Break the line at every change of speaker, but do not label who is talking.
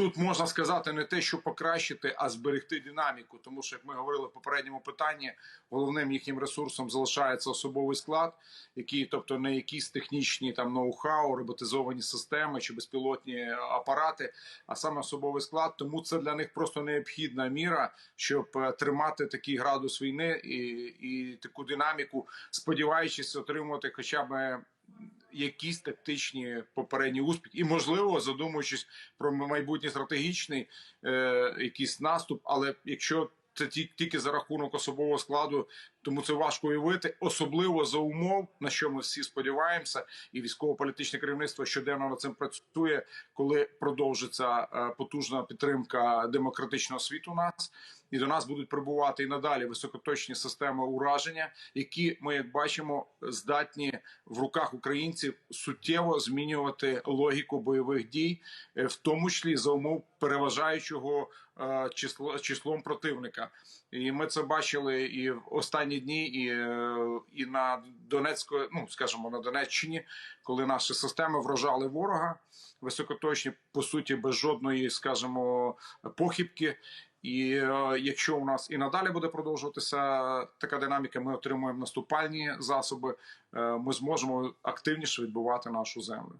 Тут можна сказати не те, що покращити, а зберегти динаміку. Тому що, як ми говорили в попередньому питанні, головним їхнім ресурсом залишається особовий склад, який, тобто, не якісь технічні там ноу-хау, роботизовані системи чи безпілотні апарати, а саме особовий склад. Тому це для них просто необхідна міра, щоб е, тримати такий градус війни і, і таку динаміку, сподіваючись отримувати хоча б якісь тактичні попередні успіхи, і можливо задумуючись про майбутній стратегічний е, якийсь наступ. Але якщо це ті- тільки за рахунок особового складу, тому це важко уявити, особливо за умов, на що ми всі сподіваємося, і військово-політичне керівництво щоденно над цим працює, коли продовжиться е, потужна підтримка демократичного світу. Нас і до нас будуть прибувати і надалі високоточні системи ураження, які ми, як бачимо, здатні в руках українців суттєво змінювати логіку бойових дій, е, в тому числі за умов переважаючого е, число числом противника. І ми це бачили і в останні дні, і, е, і на Донецько, ну скажімо, на Донеччині, коли наші системи вражали ворога високоточні, по суті, без жодної, скажімо, похибки. І е, якщо у нас і надалі буде продовжуватися така динаміка, ми отримуємо наступальні засоби. е, ми зможемо активніше відбувати нашу землю.